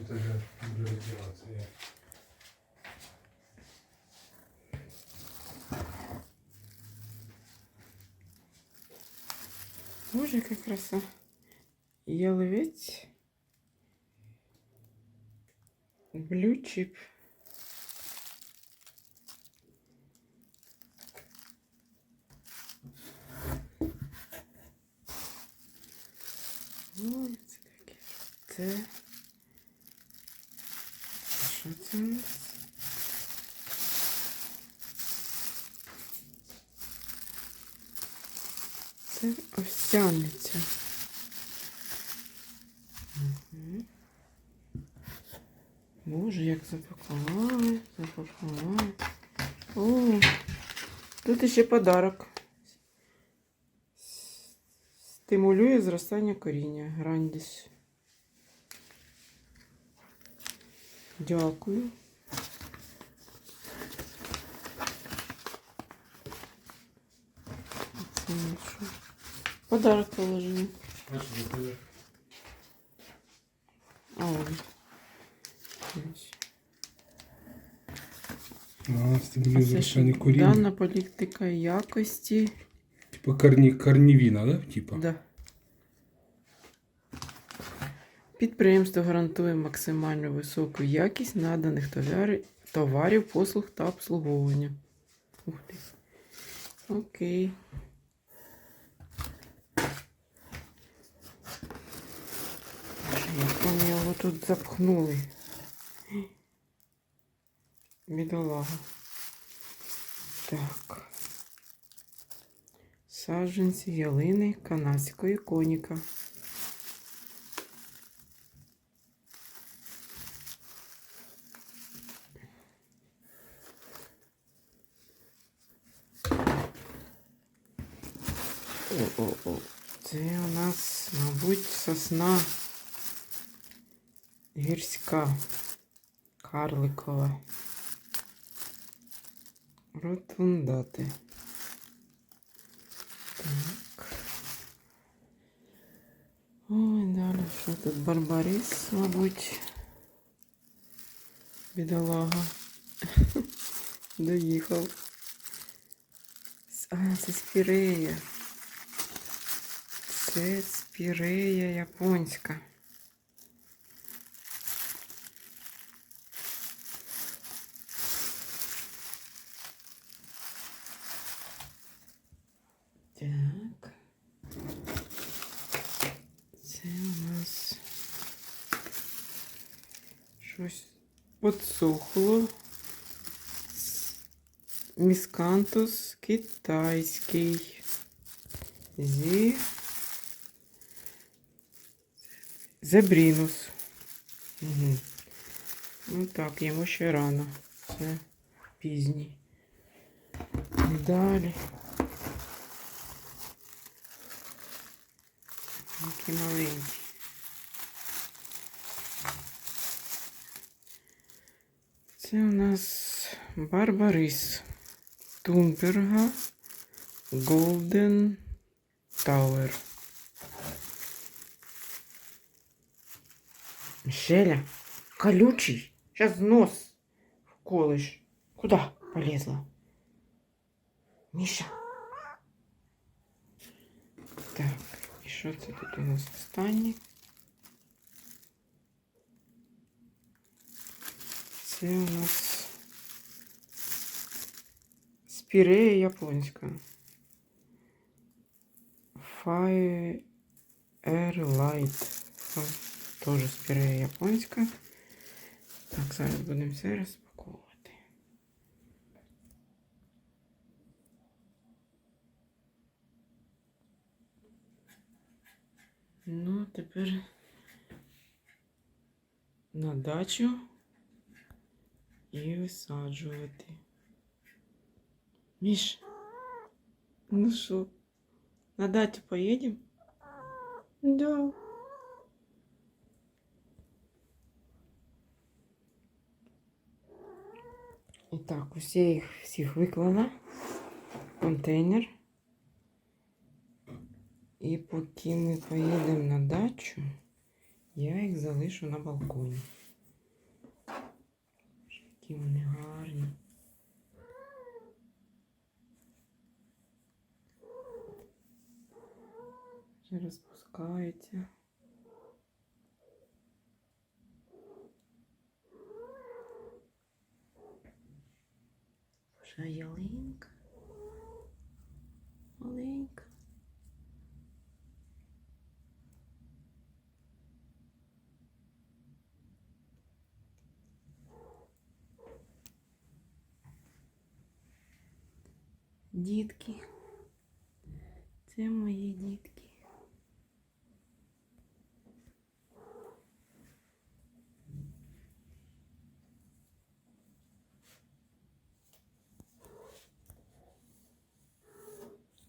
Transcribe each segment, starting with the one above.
Это же буду раздеваться я. Боже, яка краса. Яловець. Blue chip. Ой, це таке. Це. Це овсяниця. Мгм. Боже, як запакували, запакували. О, тут ще подарок. Стимулює зростання коріння. Грандіс. Дякую. Це що? Подарок положили. Значит. А, А, Це зростание. Дана політика якості. Типа корни, корневина, да? Типа. Да. Підприємство гарантує максимально високу якість наданих товарів, послуг та обслуговування. Ух ти. Окей. Як вони його тут запхнули. Бідолага. Так. Саджанці ялини канадської коніка. Це у нас, мабуть, сосна гірська, карликова. Ротундати. Так. Ой, далі що тут? Барбарис, мабуть. Бідолага. Доїхав. А, це спірея. Це спірея японська. Так. Це у нас щось подсохло. Міскантус китайський. Зі. Зебрінус. Угу. Ну так, йому ще рано. Це пізній. Далі. Які маленькі. Це у нас Барбарис. Тумперга. Голден Тауер. Мишеля, колючий. Сейчас нос вколышь. Куда полезла? Миша. Так, і що це тут у нас останнє? Це у нас спірея японська. Fire Light. Теж спірея японська. Так, зараз будемо все розпаковувати. Ну, тепер на дачу і висаджувати. Міш, ну що, на дачу поїдемо? Да. І так, ось я їх всіх виклала в контейнер. І поки ми поїдемо на дачу, я їх залишу на балконі. Які вони гарні. Розпускаються. Боже, а ялинка. Маленька. Дітки. Це мої дітки.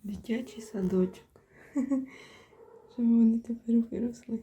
Дитячий садочок. Щоб вони тепер виросли.